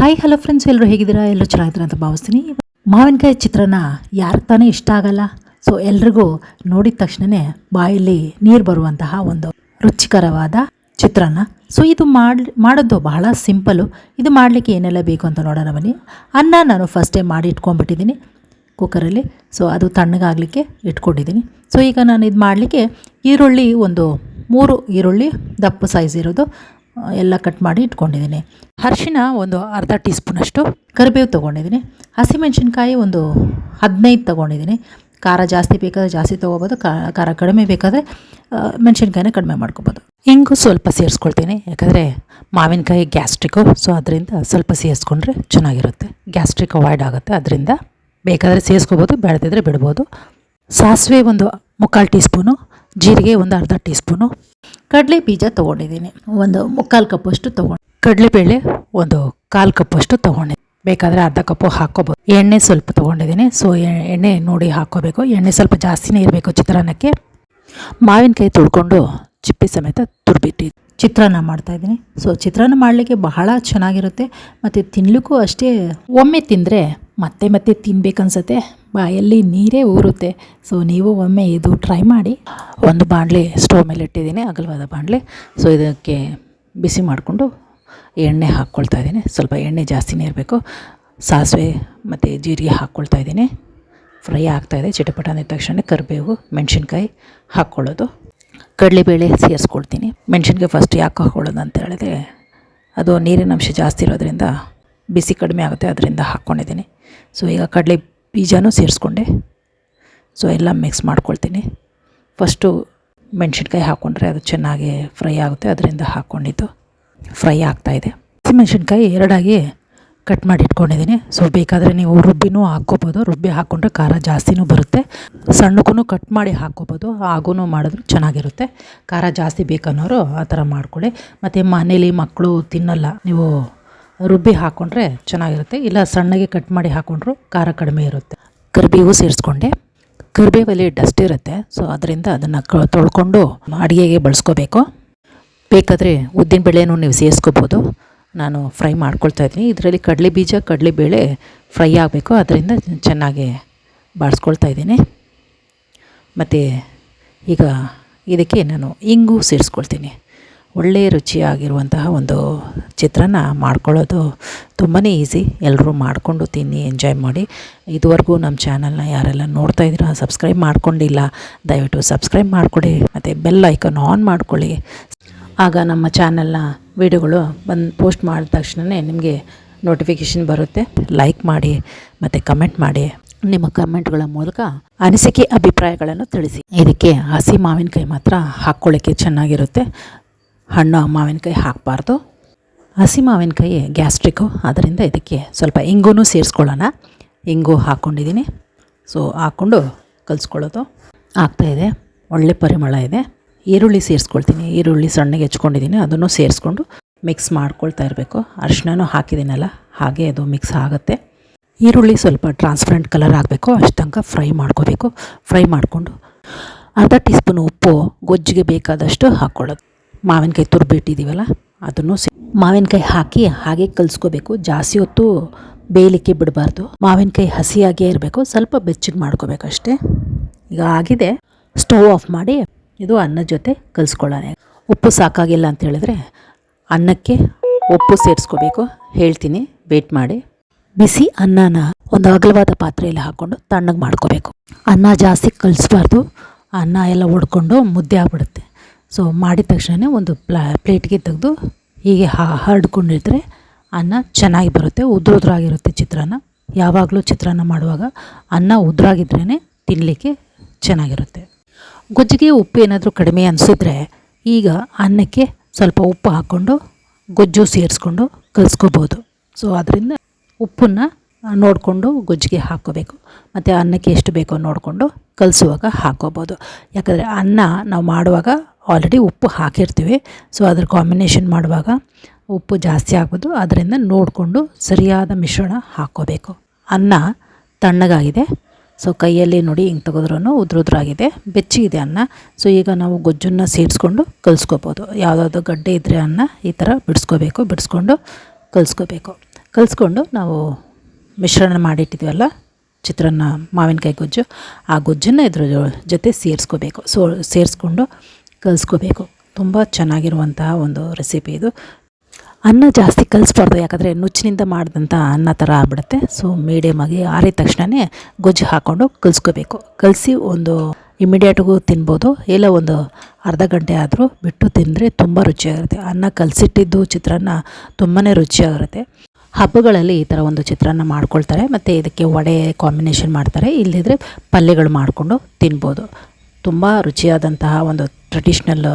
Hi hello friends ಎಲ್ಲರೂ ಹೇಗಿದ್ದೀರಾ? ಎಲ್ಲರೂ ಚೆನ್ನಾಗಿದ್ದೀರಾ ಅಂತ ಭಾವಿಸ್ತೀನಿ. ಮಾವಿನಕಾಯಿ ಚಿತ್ರನ ಯಾರಿಗೆ ತಾನೇ ಇಷ್ಟ ಆಗಲ್ಲ. ಸೊ ಎಲ್ರಿಗೂ ನೋಡಿದ ತಕ್ಷಣವೇ ಬಾಯಲ್ಲಿ ನೀರು ಬರುವಂತಹ ಒಂದು ರುಚಿಕರವಾದ ಚಿತ್ರಾನ್ನ. ಸೊ ಇದು ಮಾಡಿ, ಮಾಡೋದು ಬಹಳ ಸಿಂಪಲು ಇದು ಮಾಡಲಿಕ್ಕೆ ಏನೆಲ್ಲ ಬೇಕು ಅಂತ ನೋಡೋಣ ಬನ್ನಿ. ಅನ್ನ ನಾನು ಫಸ್ಟೇ ಮಾಡಿ ಇಟ್ಕೊಂಡ್ಬಿಟ್ಟಿದ್ದೀನಿ ಕುಕ್ಕರಲ್ಲಿ ಸೊ ಅದು ತಣ್ಣಗಾಗಲಿಕ್ಕೆ ಇಟ್ಕೊಂಡಿದ್ದೀನಿ. ಸೊ ಈಗ ನಾನು ಇದು ಮಾಡಲಿಕ್ಕೆ ಈರುಳ್ಳಿ ಒಂದು ಮೂರು ಈರುಳ್ಳಿ, ದಪ್ಪ ಸೈಜ್ ಇರೋದು. ಎಲ್ಲ ಕಟ್ ಮಾಡಿ ಇಟ್ಕೊಂಡಿದ್ದೀನಿ. ಅರ್ಶಿನ ಒಂದು ಅರ್ಧ ಟೀ ಸ್ಪೂನಷ್ಟು ಕರಿಬೇವು ತೊಗೊಂಡಿದ್ದೀನಿ. ಹಸಿಮೆಣಸಿನ್ಕಾಯಿ ಒಂದು ಹದಿನೈದು ತೊಗೊಂಡಿದ್ದೀನಿ. ಖಾರ ಜಾಸ್ತಿ ಬೇಕಾದರೆ ಜಾಸ್ತಿ ತೊಗೋಬೋದು ಖಾರ ಕಡಿಮೆ ಬೇಕಾದರೆ ಮೆಣಸಿನ್ಕಾಯಿನ ಕಡಿಮೆ ಮಾಡ್ಕೊಬೋದು. ಹಿಂಗು ಸ್ವಲ್ಪ ಸೇರಿಸ್ಕೊಳ್ತೀನಿ, ಯಾಕಂದರೆ ಮಾವಿನಕಾಯಿ ಗ್ಯಾಸ್ಟ್ರಿಕ್ಕು ಸೊ ಅದರಿಂದ ಸ್ವಲ್ಪ ಸೇರಿಸ್ಕೊಂಡ್ರೆ ಚೆನ್ನಾಗಿರುತ್ತೆ. ಗ್ಯಾಸ್ಟ್ರಿಕ್ ಅವಾಯ್ಡ್ ಆಗುತ್ತೆ, ಅದರಿಂದ ಬೇಕಾದರೆ ಸೇರಿಸ್ಕೋಬೋದು, ಬೆಳೆದಿದ್ರೆ ಬಿಡ್ಬೋದು. ಸಾಸಿವೆ ಒಂದು ಮುಕ್ಕಾಲು ಟೀ ಸ್ಪೂನು ಜೀರಿಗೆ ಒಂದು ಅರ್ಧ ಟೀ ಸ್ಪೂನು ಕಡಲೆ ಬೀಜ ತೊಗೊಂಡಿದ್ದೀನಿ. ಒಂದು ಮುಕ್ಕಾಲು ಕಪ್ಪಷ್ಟು ತೊಗೊಂಡು ಕಡಲೆಬೇಳೆ ಒಂದು ಕಾಲು ಕಪ್ಪಷ್ಟು ತೊಗೊಂಡಿದ್ದೀನಿ. ಬೇಕಾದರೆ ಅರ್ಧ ಕಪ್ಪು ಹಾಕ್ಕೋಬೋದು ಎಣ್ಣೆ ಸ್ವಲ್ಪ ತೊಗೊಂಡಿದ್ದೀನಿ. ಸೊ ಎಣ್ಣೆ ನೋಡಿ ಹಾಕ್ಕೋಬೇಕು ಎಣ್ಣೆ ಸ್ವಲ್ಪ ಜಾಸ್ತಿನೇ ಇರಬೇಕು ಚಿತ್ರಾನ್ನಕ್ಕೆ. ಮಾವಿನಕಾಯಿ ತುಳ್ಕೊಂಡು ಚಿಪ್ಪಿ ಸಮೇತ ತುರ್ಬಿಟ್ಟು ಚಿತ್ರಾನ್ನ ಮಾಡ್ತಾಯಿದ್ದೀನಿ ಸೊ ಚಿತ್ರಾನ್ನ ಮಾಡಲಿಕ್ಕೆ ಬಹಳ ಚೆನ್ನಾಗಿರುತ್ತೆ. ಮತ್ತು ತಿನ್ನಲಿಕ್ಕೂ ಅಷ್ಟೇ ಒಮ್ಮೆ ತಿಂದರೆ ಮತ್ತೆ ಮತ್ತೆ ತಿನ್ಬೇಕನ್ಸುತ್ತೆ. ಬಾಯಲ್ಲಿ ನೀರೇ ಊರುತ್ತೆ. ಸೊ ನೀವು ಒಮ್ಮೆ ಇದು ಟ್ರೈ ಮಾಡಿ. ಒಂದು ಬಾಣಲೆ ಸ್ಟವ್ ಮೇಲೆ ಇಟ್ಟಿದ್ದೀನಿ, ಅಗಲವಾದ ಬಾಣಲೆ. ಸೊ ಇದಕ್ಕೆ ಬಿಸಿ ಮಾಡಿಕೊಂಡು ಎಣ್ಣೆ ಹಾಕ್ಕೊಳ್ತಾ ಇದ್ದೀನಿ. ಸ್ವಲ್ಪ ಎಣ್ಣೆ ಜಾಸ್ತಿನೇ ಇರಬೇಕು. ಸಾಸಿವೆ ಮತ್ತು ಜೀರಿಗೆ ಹಾಕ್ಕೊಳ್ತಾ ಇದ್ದೀನಿ. ಫ್ರೈ ಆಗ್ತಾಯಿದೆ ಚಿಟಪಟ ಅಂದಿದ ತಕ್ಷಣ ಕರಿಬೇವು, ಮೆಣಸಿನ್ಕಾಯಿ ಹಾಕ್ಕೊಳ್ಳೋದು. ಕಡಲೆಬೇಳೆ ಸೇರಿಸ್ಕೊಳ್ತೀನಿ. ಮೆಣಸಿನ್ಕಾಯಿ ಫಸ್ಟ್ ಯಾಕೆ ಹಾಕ್ಕೊಳ್ಳೋದು ಅಂತ ಹೇಳಿದ್ರೆ, ಅದು ನೀರಿನ ಅಂಶ ಜಾಸ್ತಿ ಇರೋದ್ರಿಂದ ಬಿಸಿ ಕಡಿಮೆ ಆಗುತ್ತೆ, ಅದರಿಂದ ಹಾಕ್ಕೊಂಡಿದ್ದೀನಿ. ಸೊ ಈಗ ಕಡಲೆ ಬೀಜನೂ ಸೇರಿಸ್ಕೊಂಡೆ. ಸೊ ಎಲ್ಲ ಮಿಕ್ಸ್ ಮಾಡ್ಕೊಳ್ತೀನಿ. ಫಸ್ಟು ಮೆಣಸಿನ್ಕಾಯಿ ಹಾಕ್ಕೊಂಡ್ರೆ ಅದು ಚೆನ್ನಾಗಿ ಫ್ರೈ ಆಗುತ್ತೆ. ಅದರಿಂದ ಹಾಕ್ಕೊಂಡಿದ್ದು ಫ್ರೈ ಆಗ್ತಾಯಿದೆ ಹಸಿಮೆಣ್ಸಿನ್ಕಾಯಿ ಎರಡಾಗಿ ಕಟ್ ಮಾಡಿ ಇಟ್ಕೊಂಡಿದ್ದೀನಿ. ಸೊ ಬೇಕಾದರೆ ನೀವು ರುಬ್ಬಿನೂ ಹಾಕ್ಕೋಬೋದು. ರುಬ್ಬಿ ಹಾಕ್ಕೊಂಡ್ರೆ ಖಾರ ಜಾಸ್ತಿನೂ ಬರುತ್ತೆ. ಸಣ್ಣಕ್ಕೂ ಕಟ್ ಮಾಡಿ ಹಾಕ್ಕೋಬೋದು. ಹಾಗೂ ಮಾಡಿದ್ರೆ ಚೆನ್ನಾಗಿರುತ್ತೆ. ಖಾರ ಜಾಸ್ತಿ ಬೇಕನ್ನೋರು ಆ ಥರ ಮಾಡ್ಕೊಳ್ಳಿ. ಮತ್ತು ಮನೇಲಿ ಮಕ್ಕಳು ತಿನ್ನಲ್ಲ. ನೀವು ರುಬ್ಬಿ ಹಾಕ್ಕೊಂಡ್ರೆ ಚೆನ್ನಾಗಿರುತ್ತೆ. ಇಲ್ಲ ಸಣ್ಣಗೆ ಕಟ್ ಮಾಡಿ ಹಾಕ್ಕೊಂಡ್ರು ಖಾರ ಕಡಿಮೆ ಇರುತ್ತೆ. ಕರ್ಬೇವು ಸೇರಿಸ್ಕೊಂಡೆ. ಕರಿಬೇವಲ್ಲಿ ಡಸ್ಟ್ ಇರುತ್ತೆ. ಸೊ ಅದರಿಂದ ಅದನ್ನು ಕ, ತೊಳ್ಕೊಂಡು ಅಡುಗೆಗೆ ಬಳಸ್ಕೋಬೇಕು. ಬೇಕಾದರೆ ಉದ್ದಿನ ಬೇಳೆನೂ ನೀವು ಸೇರಿಸ್ಕೋಬೋದು. ನಾನು ಫ್ರೈ ಮಾಡ್ಕೊಳ್ತಾ ಇದ್ದೀನಿ. ಇದರಲ್ಲಿ ಕಡಲೆ ಬೀಜ, ಕಡಲೆ ಬೇಳೆ ಫ್ರೈ ಆಗಬೇಕು. ಅದರಿಂದ ಚೆನ್ನಾಗಿ ಬಾಡಿಸ್ಕೊಳ್ತಾ ಇದ್ದೀನಿ. ಮತ್ತು ಈಗ ಇದಕ್ಕೆ ನಾನು ಇಂಗು ಸೇರಿಸ್ಕೊಳ್ತೀನಿ. ಒಳ್ಳೆಯ ರುಚಿಯಾಗಿರುವಂತಹ ಒಂದು ಚಿತ್ರಾನ್ನ ಮಾಡ್ಕೊಳ್ಳೋದು ತುಂಬಾ ಈಸಿ. ಎಲ್ಲರೂ ಮಾಡಿಕೊಂಡು ತಿನ್ನಿ, ಎಂಜಾಯ್ ಮಾಡಿ. ಇದುವರೆಗೂ ನಮ್ಮ ಚಾನಲ್ನ ಯಾರೆಲ್ಲ ನೋಡ್ತಾ ಇದ್ದೀರಾ ಸಬ್ಸ್ಕ್ರೈಬ್ ಮಾಡ್ಕೊಂಡಿಲ್ಲ, ದಯವಿಟ್ಟು ಸಬ್ಸ್ಕ್ರೈಬ್ ಮಾಡಿಕೊಡಿ, ಮತ್ತು ಬೆಲ್ ಐಕನ್ ಆನ್ ಮಾಡ್ಕೊಳ್ಳಿ. ಆಗ ನಮ್ಮ ಚಾನಲ್ನ ವಿಡಿಯೋಗಳು ಬಂದು ಪೋಸ್ಟ್ ಮಾಡಿದ ತಕ್ಷಣವೇ ನಿಮಗೆ ನೋಟಿಫಿಕೇಷನ್ ಬರುತ್ತೆ. ಲೈಕ್ ಮಾಡಿ, ಮತ್ತು ಕಮೆಂಟ್ ಮಾಡಿ. ನಿಮ್ಮ ಕಮೆಂಟ್ಗಳ ಮೂಲಕ ಅನಿಸಿಕೆ, ಅಭಿಪ್ರಾಯಗಳನ್ನು ತಿಳಿಸಿ. ಇದಕ್ಕೆ ಹಸಿ ಮಾವಿನಕಾಯಿ ಮಾತ್ರ ಹಾಕ್ಕೊಳ್ಳೋಕ್ಕೆ ಚೆನ್ನಾಗಿರುತ್ತೆ. ಹಣ್ಣು ಮಾವಿನಕಾಯಿ ಹಾಕಬಾರ್ದು. ಹಸಿ ಮಾವಿನಕಾಯಿ ಗ್ಯಾಸ್ಟ್ರಿಕ್ಕು ಅದರಿಂದ ಇದಕ್ಕೆ ಸ್ವಲ್ಪ ಇಂಗು ಸೇರಿಸ್ಕೊಳ್ಳೋಣ. ಇಂಗು ಹಾಕ್ಕೊಂಡಿದ್ದೀನಿ ಸೊ ಹಾಕ್ಕೊಂಡು ಕಲಿಸ್ಕೊಳ್ಳೋದು. ಆಗ್ತಾಯಿದೆ ಒಳ್ಳೆ ಪರಿಮಳ ಇದೆ. ಈರುಳ್ಳಿ ಸೇರಿಸ್ಕೊಳ್ತೀನಿ. ಈರುಳ್ಳಿ ಸಣ್ಣಗೆ ಹೆಚ್ಕೊಂಡಿದ್ದೀನಿ. ಅದನ್ನು ಸೇರಿಸ್ಕೊಂಡು ಮಿಕ್ಸ್ ಮಾಡ್ಕೊಳ್ತಾ ಇರಬೇಕು. ಅರಿಶಿನೂ ಹಾಕಿದ್ದೀನಲ್ಲ, ಹಾಗೆ ಅದು ಮಿಕ್ಸ್ ಆಗುತ್ತೆ. ಈರುಳ್ಳಿ ಸ್ವಲ್ಪ ಟ್ರಾನ್ಸ್ಪರೆಂಟ್ ಕಲರ್ ಆಗಬೇಕು. ಅಷ್ಟು ಫ್ರೈ ಮಾಡ್ಕೋಬೇಕು. ಫ್ರೈ ಮಾಡಿಕೊಂಡು ಅರ್ಧ ಟೀ ಸ್ಪೂನ್ ಉಪ್ಪು, ಗೊಜ್ಜಿಗೆ ಬೇಕಾದಷ್ಟು ಹಾಕ್ಕೊಳ್ಳೋದು. ಮಾವಿನಕಾಯಿ ತುರ್ಬಿಟ್ಟಿದ್ದೀವಲ್ಲ ಅದನ್ನು ಮಾವಿನಕಾಯಿ ಹಾಕಿ ಹಾಗೆ ಕಲಿಸ್ಕೋಬೇಕು. ಜಾಸ್ತಿ ಹೊತ್ತು ಬೇಯಲಿಕ್ಕೆ ಬಿಡಬಾರ್ದು. ಮಾವಿನಕಾಯಿ ಹಸಿಯಾಗೇ ಇರಬೇಕು. ಸ್ವಲ್ಪ ಬೆಚ್ಚಗೆ ಮಾಡ್ಕೋಬೇಕು ಅಷ್ಟೇ. ಈಗ ಆಗಿದೆ. ಸ್ಟವ್ ಆಫ್ ಮಾಡಿ ಇದು ಅನ್ನದ ಜೊತೆ ಕಲಿಸ್ಕೊಳ್ಳೋಣ. ಉಪ್ಪು ಸಾಕಾಗಿಲ್ಲ ಅಂತ ಹೇಳಿದ್ರೆ ಅನ್ನಕ್ಕೆ ಉಪ್ಪು ಸೇರಿಸ್ಕೋಬೇಕು. ಹೇಳ್ತೀನಿ ವೇಟ್ ಮಾಡಿ. ಬಿಸಿ ಅನ್ನನ ಒಂದು ಅಗಲವಾದ ಪಾತ್ರೆಯಲ್ಲಿ ಹಾಕ್ಕೊಂಡು ತಣ್ಣಗೆ ಮಾಡ್ಕೋಬೇಕು. ಅನ್ನ ಜಾಸ್ತಿ ಕಲಿಸ್ಬಾರ್ದು. ಅನ್ನ ಎಲ್ಲ ಒಡ್ಕೊಂಡು ಮುದ್ದೆ ಆಗ್ಬಿಡುತ್ತೆ. ಸೊ ಮಾಡಿದ ತಕ್ಷಣ ಒಂದು ಪ್ಲಾ, ಪ್ಲೇಟ್ಗೆ ತೆಗೆದು ಹೀಗೆ ಹರಡ್ಕೊಂಡಿದ್ರೆ ಅನ್ನ ಚೆನ್ನಾಗಿ ಬರುತ್ತೆ ಉದ್ರ ಉದ್ರಾಗಿರುತ್ತೆ ಚಿತ್ರಾನ್ನ. ಯಾವಾಗಲೂ ಚಿತ್ರಾನ್ನ ಮಾಡುವಾಗ ಅನ್ನ ಉದ್ರಾಗಿದ್ರೇ ತಿನ್ನಲಿಕ್ಕೆ ಚೆನ್ನಾಗಿರುತ್ತೆ. ಗೊಜ್ಜಿಗೆ ಉಪ್ಪು ಏನಾದರೂ ಕಡಿಮೆ ಅನಿಸಿದ್ರೆ ಈಗ ಅನ್ನಕ್ಕೆ ಸ್ವಲ್ಪ ಉಪ್ಪು ಹಾಕ್ಕೊಂಡು, ಗೊಜ್ಜು ಸೇರಿಸ್ಕೊಂಡು ಕಲಿಸ್ಕೋಬೋದು. ಸೊ ಅದರಿಂದ ಉಪ್ಪನ್ನು ನೋಡಿಕೊಂಡು ಗೊಜ್ಜಿಗೆ ಹಾಕೋಬೇಕು ಮತ್ತು ಅನ್ನಕ್ಕೆ ಎಷ್ಟು ಬೇಕೋ ನೋಡಿಕೊಂಡು ಕಲಸುವಾಗ ಹಾಕ್ಕೋಬೋದು. ಯಾಕಂದರೆ ಅನ್ನ ನಾವು ಮಾಡುವಾಗ ಆಲ್ರೆಡಿ ಉಪ್ಪು ಹಾಕಿರ್ತೀವಿ. ಸೊ ಅದ್ರ ಕಾಂಬಿನೇಷನ್ ಮಾಡುವಾಗ ಉಪ್ಪು ಜಾಸ್ತಿ ಆಗ್ಬೋದು. ಅದರಿಂದ ನೋಡಿಕೊಂಡು ಸರಿಯಾದ ಮಿಶ್ರಣ ಹಾಕ್ಕೋಬೇಕು. ಅನ್ನ ತಣ್ಣಗಾಗಿದೆ. ಸೊ ಕೈಯಲ್ಲಿ ನೋಡಿ ಹಿಂಗೆ ತೆಗೆದ್ರೂ ಉದ್ರುದ್ರಾಗಿದೆ ಬೆಚ್ಚಿಗಿದೆ ಅನ್ನ. ಸೊ ಈಗ ನಾವು ಗೊಜ್ಜನ್ನು ಸೇರಿಸ್ಕೊಂಡು ಕಲಿಸ್ಕೋಬೋದು. ಯಾವುದಾದ್ರು ಗಡ್ಡೆ ಇದ್ದರೆ ಅನ್ನ ಈ ಥರ ಬಿಡಿಸ್ಕೋಬೇಕು. ಬಿಡಿಸ್ಕೊಂಡು ಕಲಿಸ್ಕೋಬೇಕು. ಕಲಿಸ್ಕೊಂಡು ನಾವು ಮಿಶ್ರಣ ಮಾಡಿಟ್ಟಿದ್ವಲ್ಲ, ಚಿತ್ರಾನ್ನ, ಮಾವಿನಕಾಯಿ ಗೊಜ್ಜು, ಆ ಗೊಜ್ಜನ್ನು ಇದ್ರ ಜೊತೆ ಸೇರಿಸ್ಕೋಬೇಕು. ಸೊ, ಸೇರಿಸ್ಕೊಂಡು ಕಲಿಸ್ಕೋಬೇಕು. ತುಂಬ ಚೆನ್ನಾಗಿರುವಂತಹ ಒಂದು ರೆಸಿಪಿ ಇದು. ಅನ್ನ ಜಾಸ್ತಿ ಕಲಿಸ್ಬಾರ್ದು, ಯಾಕಂದರೆ ನುಚ್ಚಿನಿಂದ ಮಾಡಿದಂಥ ಅನ್ನ ಥರ ಆಗ್ಬಿಡುತ್ತೆ. ಸೊ ಮೀಡಿಯಮಾಗಿ ಆರಿದ ತಕ್ಷಣವೇ ಗೊಜ್ಜು ಹಾಕ್ಕೊಂಡು ಕಲಿಸ್ಕೋಬೇಕು. ಕಲಿಸಿ ಒಂದು ಇಮಿಡಿಯೇಟ್ಗೂ ತಿನ್ಬೋದು. ಇಲ್ಲ ಒಂದು ಅರ್ಧ ಗಂಟೆ ಆದರೂ ಬಿಟ್ಟು ತಿಂದರೆ ತುಂಬ ರುಚಿಯಾಗಿರುತ್ತೆ. ಅನ್ನ ಕಲಸಿಟ್ಟಿದ್ದು ಚಿತ್ರಾನ್ನ ತುಂಬಾ ರುಚಿಯಾಗಿರುತ್ತೆ. ಹಬ್ಬಗಳಲ್ಲಿ ಈ ಥರ ಒಂದು ಚಿತ್ರಾನ್ನ ಮಾಡ್ಕೊಳ್ತಾರೆ. ಮತ್ತು ಇದಕ್ಕೆ ವಡೆ ಕಾಂಬಿನೇಷನ್ ಮಾಡ್ತಾರೆ. ಇಲ್ಲದಿದ್ದರೆ ಪಲ್ಯಗಳು ಮಾಡಿಕೊಂಡು ತಿನ್ಬೋದು. ತುಂಬ ರುಚಿಯಾದಂತಹ ಒಂದು ಟ್ರೆಡಿಷ್ನಲ್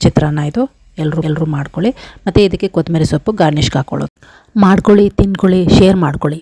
ಚಿತ್ರಾನ್ನ ಇದು. ಎಲ್ಲರೂ ಎಲ್ಲರೂ ಮಾಡ್ಕೊಳ್ಳಿ. ಮತ್ತು ಇದಕ್ಕೆ ಕೊತ್ತಂಬರಿ ಸೊಪ್ಪು ಗಾರ್ನಿಷ್ಗೆ ಹಾಕ್ಕೊಳ್ಳೋದು ಮಾಡ್ಕೊಳ್ಳಿ, ತಿನ್ಕೊಳ್ಳಿ ಶೇರ್ ಮಾಡ್ಕೊಳ್ಳಿ.